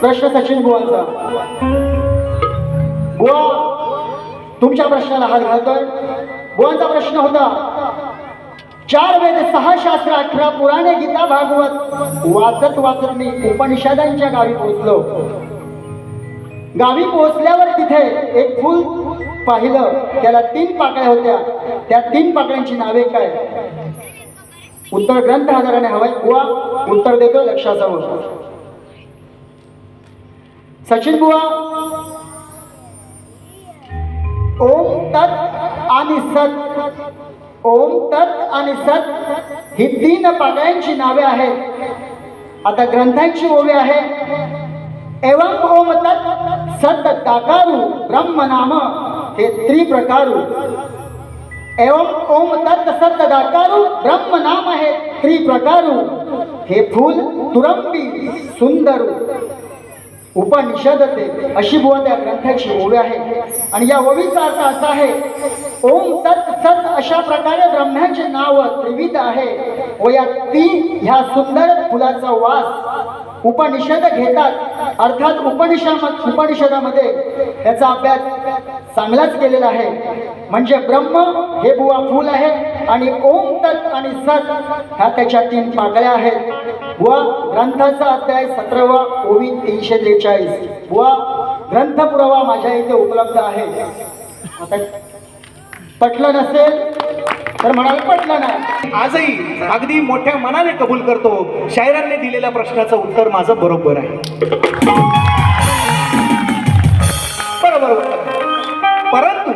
प्रश्न सचिन बुवांचा. बुवा तुमच्या प्रश्नाला हात घालतोय. बुवांचा प्रश्न होता चार वेद सहा शास्त्र अठरा पुराणे गीता भागवत वाचत वाचत मी उपनिषदांच्या गावी पोहोचलो. गावी पोहोचल्यावर तिथे एक फुल पाहिलं. त्याला तीन पाकळ्या होत्या. त्या तीन पाकळ्यांची नावे काय? उत्तर ग्रंथ आधाराने हवाय. बुवा उत्तर देतो लक्षात सचिन बुवा ओम तत् आणि सत ओम तत् आणि सत ही तीन पाकळ्यांची नावे आहेत। आता ग्रंथांची ओवे आहे एवं ओम तत् सत दाकारू ब्रह्म नाम हे त्रिप्रकारू। एवं ओम तत् सत दाकारू ब्रह्म नाम हे त्रिप्रकारू। हे फूल तुरंबी सुंदरू। उपनिषदते अशी बुवा त्या ग्रंथाची ओवी आहे. आणि या ओवीचा अर्थ असा आहे ओम तत् सत अशा प्रकारे ब्रह्म्याचे नाव त्रिविध आहे व या ती ह्या सुंदर फुलाचा वास उपनिषद घेतात. अर्थात उपनिषद उपनिषदामध्ये याचा अभ्यास चांगलाच केलेला आहे. म्हणजे ब्रह्म हे बुवा फूल आहे आणि ओम तत् आणि सत ह्या त्याच्या तीन पाकळ्या आहेत. व ग्रंथाचा अध्याय सतरावा ओवी तीनशे त्रेचाळीस. व ग्रंथ पुरावा माझ्या इथे उपलब्ध आहे. आता पटलं नसेल तर म्हणाल पटलं नाही. आजही अगदी मोठ्या मनाने कबूल करतो. शायरांनी दिलेल्या प्रश्नाचं उत्तर माझं बरोबर आहे. बरोबर. परंतु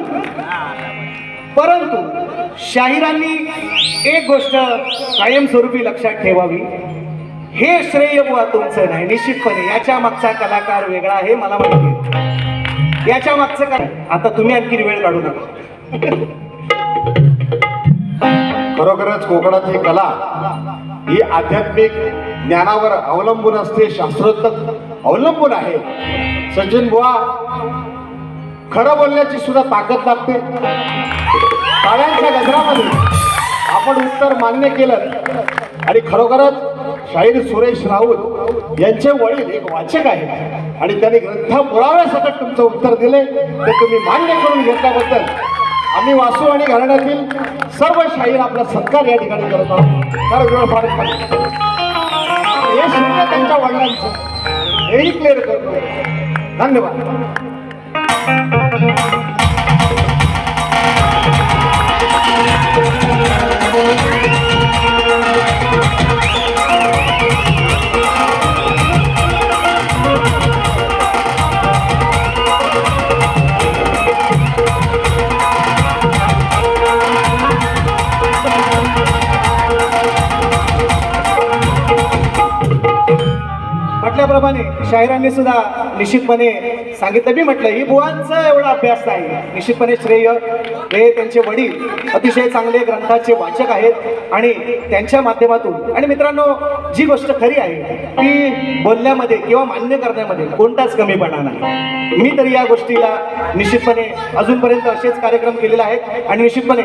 परंतु शाहिरांनी एक गोष्ट कायमस्वरूपी लक्षात ठेवावी. हे श्रेय बुवा तुमचं नाही निश्चितपणे. याच्या मागचा कलाकार वेगळा आहे मला माहिती याच्या मागचं काय? आता तुम्ही आणखी वेळ काढू नका. खरोखरच कोकणातली कला ही आध्यात्मिक ज्ञानावर अवलंबून असते शास्त्रोक्त अवलंबून आहे. सचिन बुवा खरं बोलण्याची सुद्धा ताकद लागते. टाळ्यांच्या गजरामध्ये आपण उत्तर मान्य केलं. आणि खरोखरच शाहीर सुरेश राऊत यांचे वडील एक वाचक आहेत. आणि त्यांनी ग्रंथ पुराव्यासकट तुमचं उत्तर दिले ते तुम्ही मान्य करून घेतल्याबद्दल आम्ही वासू आणि घराण्यातील सर्व शाहीर आपला सत्कार या ठिकाणी करत आहोत. कारण वेळ फार हे शून्य त्यांच्या वडिलांचं. हेही क्लिअर करतो. धन्यवाद. म्हटल्याप्रमाणे शाहिरांनी सुद्धा निश्चितपणे सांगितलं. मी म्हटलं ही बुवांचा एवढा अभ्यास नाही. निश्चितपणे श्रेय हे त्यांचे वडील अतिशय चांगले ग्रंथाचे वाचक आहेत आणि त्यांच्या माध्यमातून. आणि मित्रांनो जी गोष्ट खरी आहे ती बोलण्यामध्ये किंवा मान्य करण्यामध्ये कोणताच कमीपणा नाही. मी तरी या गोष्टीला निश्चितपणे अजूनपर्यंत असेच कार्यक्रम केलेले आहेत आणि निश्चितपणे